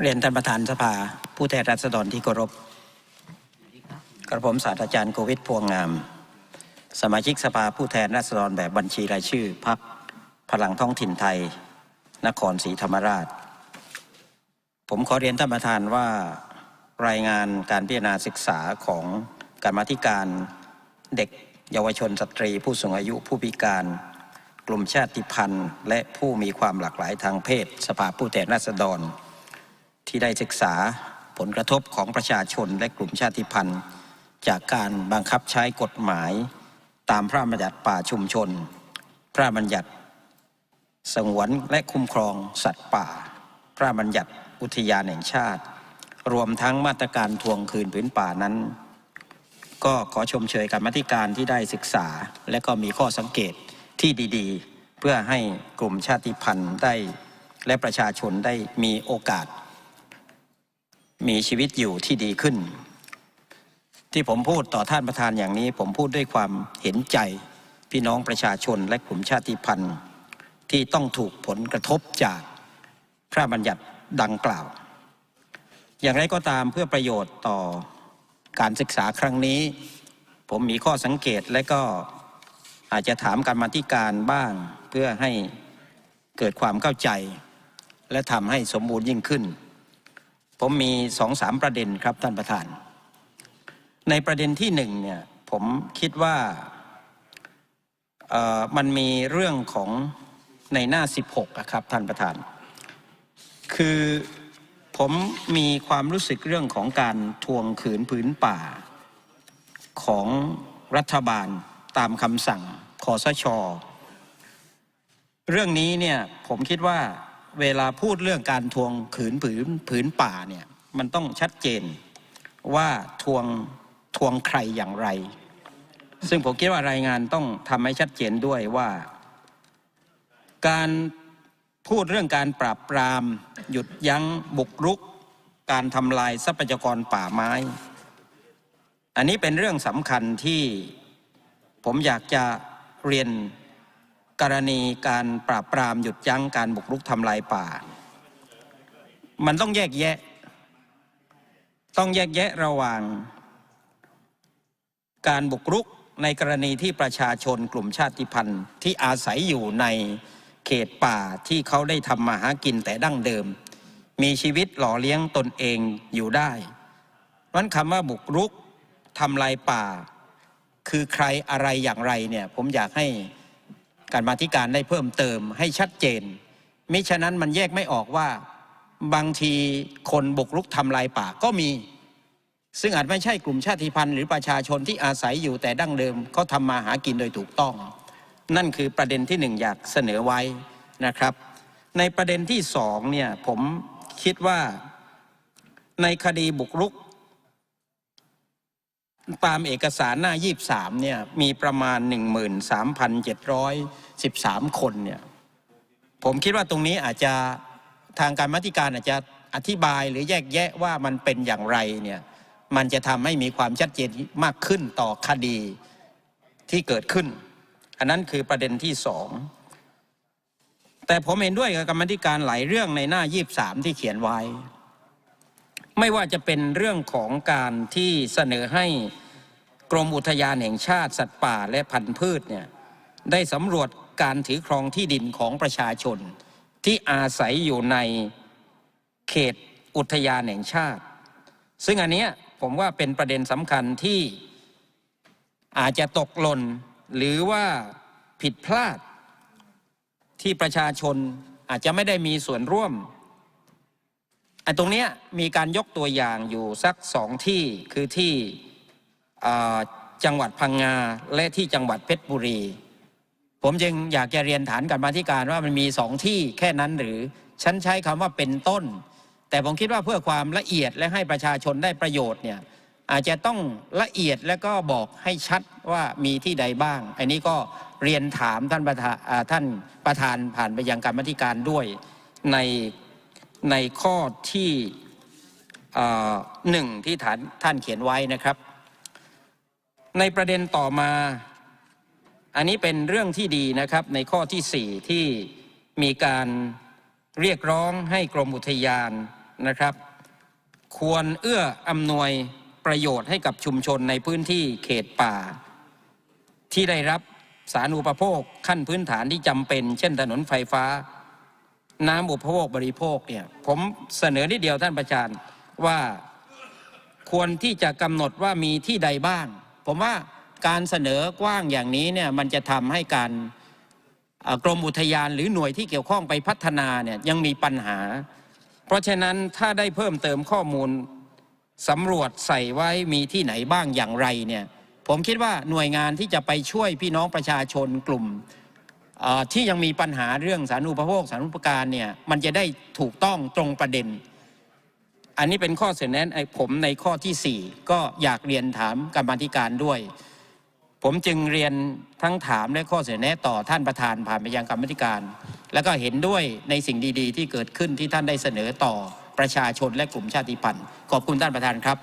เรียนท่านประธานสภา ผู้แทนราษฎรที่เคารพกระผมศาสตราจารย์โควิดพวงงาม สมาชิกสภาผู้แทนราษฎรแบบบัญชีรายชื่อพักพลังท้องถิ่นไทย นครศรีธรรมราช ผมขอเรียนท่านประธานว่ารายงานการพิจารณาศึกษาของการมธิการเด็กเยาวชนสตรี ผู้สูงอายุผู้พิการ กลุ่มชาติพันธุ์ และผู้มีความหลากหลายทางเพศ สภาผู้แทนราษฎร ที่ได้ศึกษาผลกระทบของประชาชนและกลุ่มชาติพันธุ์ จากการบังคับใช้กฎหมาย ตามพระราชบัญญัติป่าชุมชน พระราชบัญญัติ สงวนและคุ้มครองสัตว์ป่า พระราชบัญญัติอุทยานแห่งชาติ รวมทั้งมาตรการทวงคืนผืนป่านั้น ก็ขอชมเชยการมธิการที่ได้ศึกษา และก็มีข้อสังเกตที่ดีๆ เพื่อให้กลุ่มชาติพันธุ์ได้ และประชาชนได้มีโอกาส มีชีวิตอยู่ที่ดีขึ้น ที่ผมพูดต่อท่านประธานอย่างนี้ ผมพูดด้วยความเห็นใจพี่น้องประชาชนและกลุ่มชาติพันธุ์ ที่ต้องถูกผลกระทบจากพระบัญญัติดังกล่าว อย่างไรก็ตามเพื่อประโยชน์ต่อการศึกษาครั้งนี้ ผมมีข้อสังเกตและก็อาจจะถามการมาธิการบ้างเพื่อให้เกิดความเข้าใจ และทำให้สมบูรณ์ยิ่งขึ้น ผมมีสองสามประเด็นครับท่านประธาน ในประเด็นที่หนึ่งเนี่ยผมคิดว่ามันมีเรื่องของในหน้า 16อะครับท่านประธาน คือผมมีความรู้สึกเรื่องของการทวงขืนผืนป่า ของรัฐบาลตามคำสั่งคอสช เรื่องนี้เนี่ยผมคิดว่า เวลาพูดเรื่องการทวงขืนผืนผืนป่าเนี่ยมันต้องชัดเจนว่าทวงทวงใครอย่างไร ซึ่งผมคิดว่ารายงานต้องทำให้ชัดเจนด้วยว่า การพูดเรื่องการปราบปราม หยุดยั้งบุกรุก การทำลายทรัพยากรป่าไม้ อันนี้เป็นเรื่องสำคัญที่ผมอยากจะเรียน กรณีการปราบปรามหยุดยั้งการบุกรุกทำลายป่า มันต้องแยกแยะ ต้องแยกแยะระหว่าง การบุกรุกในกรณีที่ประชาชนกลุ่มชาติพันธุ์ที่อาศัยอยู่ในเขตป่าที่เขาได้ทำมาหากินแต่ดั้งเดิม มีชีวิตหล่อเลี้ยงตนเองอยู่ได้นั้นคำว่าบุกรุกทำลายป่า คือใครอะไรอย่างไรเนี่ยผมอยากให้ การมาธิการได้เพิ่มเติมให้ชัดเจน มิฉะนั้นมันแยกไม่ออกว่าบางทีคนบุกรุกทำลายป่าก็มี ซึ่งอาจไม่ใช่กลุ่มชาติพันธุ์หรือประชาชนที่อาศัยอยู่แต่ดั้งเดิมเขาทำมาหากินโดยถูกต้อง นั่นคือประเด็นที่หนึ่งอยากเสนอไว้นะครับ ในประเด็นที่สองเนี่ยผมคิดว่าในคดีบุกรุก ตามเอกสารหน้า 23 เนี่ยมีประมาณ 13,713 คนเนี่ยผมคิดว่าตรงนี้อาจจะทางการมติการอาจจะอธิบายหรือแยกแยะว่ามันเป็นอย่างไรเนี่ยมันจะทำให้มีความชัดเจนมากขึ้นต่อคดีที่เกิดขึ้น อันนั้นคือประเด็นที่สองแต่ผมเห็นด้วยกับกรรมธิการหลายเรื่องในหน้า 23 ที่เขียนไว้ ไม่ว่าจะเป็นเรื่องของการที่เสนอให้กรมอุทยานแห่งชาติสัตว์ป่าและพันธุ์พืชเนี่ยได้สำรวจการถือครองที่ดินของประชาชน ที่อาศัยอยู่ในเขตอุทยานแห่งชาติ ซึ่งอันนี้ผมว่าเป็นประเด็นสำคัญที่อาจจะตกหล่นหรือว่าผิดพลาดที่ประชาชนอาจจะไม่ได้มีส่วนร่วม ตรงเนี้ยมีการยกตัวอย่างอยู่สักสองที่คือที่จังหวัดพังงาและที่จังหวัดเพชรบุรี ผมจึงอยากจะเรียนฐานกันมาธิการว่ามันมีสองที่แค่นั้นหรือฉันใช้คำว่าเป็นต้น แต่ผมคิดว่าเพื่อความละเอียดและให้ประชาชนได้ประโยชน์เนี่ยอาจจะต้องละเอียดและก็บอกให้ชัดว่ามีที่ใดบ้าง อันนี้ก็เรียนถามท่านประธานท่านประธานผ่านไปยังการมธิการด้วยใน ในข้อที่หนึ่งที่ฐานท่านเขียนไว้นะครับ ในประเด็นต่อมา อันนี้เป็นเรื่องที่ดีนะครับในข้อที่สี่ที่มีการเรียกร้องให้กรมอุทยานนะครับ ควรเอื้ออำนวยประโยชน์ให้กับชุมชนในพื้นที่เขตป่า ที่ได้รับสารณูปโภคขั้นพื้นฐานที่จำเป็น เช่นถนนไฟฟ้า น้ำอุปโภคบริโภคเนี่ยผมเสนอนิดเดียวท่านประธานว่าควรที่จะกำหนดว่ามีที่ใดบ้าง ผมว่าการเสนอกว้างอย่างนี้เนี่ยมันจะทำให้การกรมอุทยานหรือหน่วยที่เกี่ยวข้องไปพัฒนาเนี่ยยังมีปัญหา เพราะฉะนั้นถ้าได้เพิ่มเติมข้อมูลสำรวจใส่ไว้มีที่ไหนบ้างอย่างไรเนี่ยผมคิดว่าหน่วยงานที่จะไปช่วยพี่น้องประชาชนกลุ่ม ที่ยังมีปัญหาเรื่องสารณูปโภคสารณูปการเนี่ยมันจะได้ถูกต้องตรงประเด็น อันนี้เป็นข้อเสนอแนะผมในข้อที่ 4 ก็อยากเรียนถามกรรมธิการด้วย ผมจึงเรียนทั้งถามและข้อเสนอแนะต่อท่านประธานผ่านไปยังกรรมธิการ แล้วก็เห็นด้วยในสิ่งดี ๆ ที่เกิดขึ้นที่ท่านได้เสนอต่อประชาชนและกลุ่มชาติพันธุ์ขอบคุณท่านประธานครับ